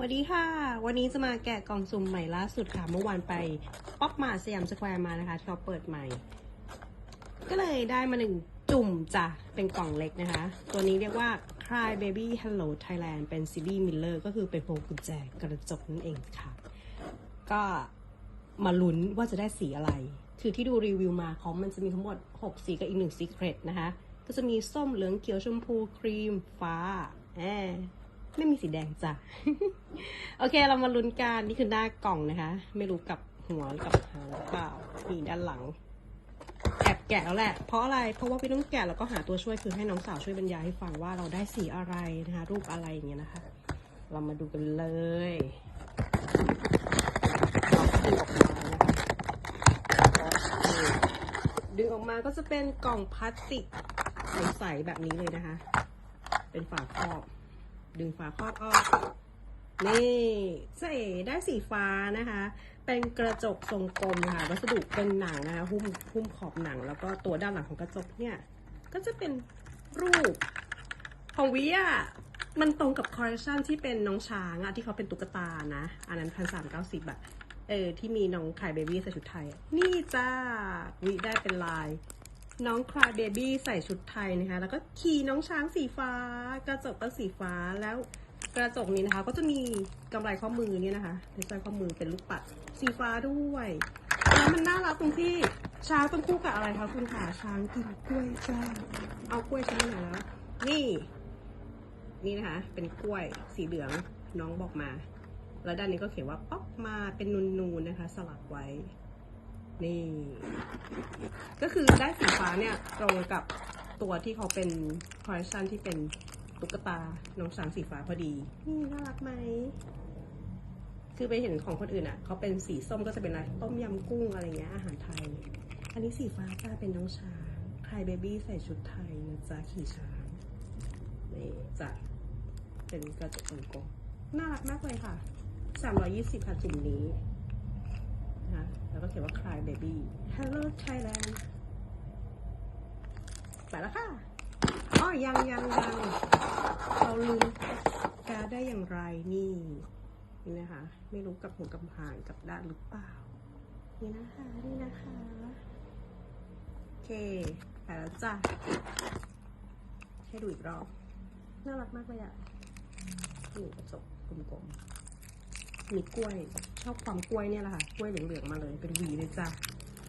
สวัสดีค่ะ วันนี้จะมาแกะกล่องสุ่มใหม่ล่าสุดค่ะ เมื่อวานไปป๊อปมาสยามสแควร์มานะคะ ที่เขาเปิดใหม่ ก็เลยได้มาหนึ่งจุ่มจ้ะ เป็นกล่องเล็กนะคะ ตัวนี้เรียกว่า Cry Baby Hello Thailand เป็นซีรีส์มิลเลอร์ก็คือเป็นพวงกุญแจกระจกนั่นเองค่ะ ก็มาลุ้นว่าจะได้สีอะไร คือที่ดูรีวิวมาเขามันจะมีทั้งหมด 6 สีกับอีกหนึ่งสีเครตนะคะ ก็จะมีส้มเหลืองเขียวชมพูครีมฟ้าแอ ไม่มีสีแดงจ้ะ โอเคเรามาลุ้นกันนี่คือหน้ากล่องนะคะ ไม่รู้กับหัวหรือกับหางเปล่านี่ด้านหลังแอบแกะแล้วแหละ เพราะอะไร เพราะว่าพี่ต้องแกะแล้วก็หาตัวช่วยคือให้น้องสาวช่วยบรรยายให้ฟังว่าเราได้สีอะไรนะคะ รูปอะไรอย่างเงี้ยนะคะ เรามาดูกันเลยดึงออกมาก็จะเป็นกล่องพลาสติกใสๆแบบนี้เลยนะคะ เป็นฝาครอบ ดึงฝาครอบออก นี่เจ๊ได้สีฟ้านะคะ เป็นกระจกทรงกลมค่ะ วัสดุเป็นหนังนะคะหุ้มหุ้มขอบหนัง แล้วก็ตัวด้านหลังของกระจกเนี่ย ก็จะเป็นรูปของวิอะมันตรงกับคอลเลคชันที่เป็นน้องช้างอะที่เขาเป็นตุ๊กตานะ อันนั้นพันสามเก้าสิบอะเออ ที่มีน้องคายเบบี้ใส่ชุดไทย นี่จ้าวิได้เป็นลาย น้องคลายเบบี้ใส่ชุดไทยนะคะ แล้วก็ขี่น้องช้างสีฟ้า กระจกก็สีฟ้าแล้วกระจกนี้นะคะ ก็จะมีกำไรข้อมือเนี่ยนะคะเป็นสร้อยข้อมือเป็นลูกปัดสีฟ้าด้วยแล้วมันน่ารักตรงที่ช้างต้องคู่กับอะไรคะคุณขาช้างกินกล้วยจ้าเอากล้วยช้างไหนแล้วนี่ นี่นะคะ เป็นกล้วยสีเหลืองน้องบอกมา แล้วด้านนี้ก็เขียนว่าป๊อกมาเป็นนูนๆนะคะ สลักไว้ นี่ ก็คือได้สีฟ้าเนี่ยตรงกับตัวที่เขาเป็นคอลเลคชันที่เป็นตุ๊กตา น้องช้างสีฟ้าพอดี นี่น่ารักไหม คือไปเห็นของคนอื่นอะ เขาเป็นสีส้มก็จะเป็นอะไรต้มยำกุ้งอะไรเงี้ยอาหารไทย อันนี้สีฟ้าจ้าเป็นน้องช้างใครเบบี้ใส่ชุดไทยนะจ๊ะขี่ช้างนี่จ้ะเป็นกระจกวงกลมน่ารักมากเลยค่ะ 320ค่ะจุ่มนี้นะคะแล้วก็ เขียนว่า Cry Baby Hello Thailand ไปแล้วค่ะอ๋อยังยังยังเราลืมการดได้อย่างไรนี่นี่นะคะ ไม่รู้กับหัวกับหางกับด้านหรือเปล่า นี่นะคะนี่นะคะโอเคไปแล้วจ้ะให้ดูอีกรอบ น่ารักมากเลยอะนี่กระจกกลมๆ มีกล้วย ชอบความกล้วยเนี่ยแหละค่ะ กล้วยเหลืองๆมาเลย เป็นหวีเลยจ้ะ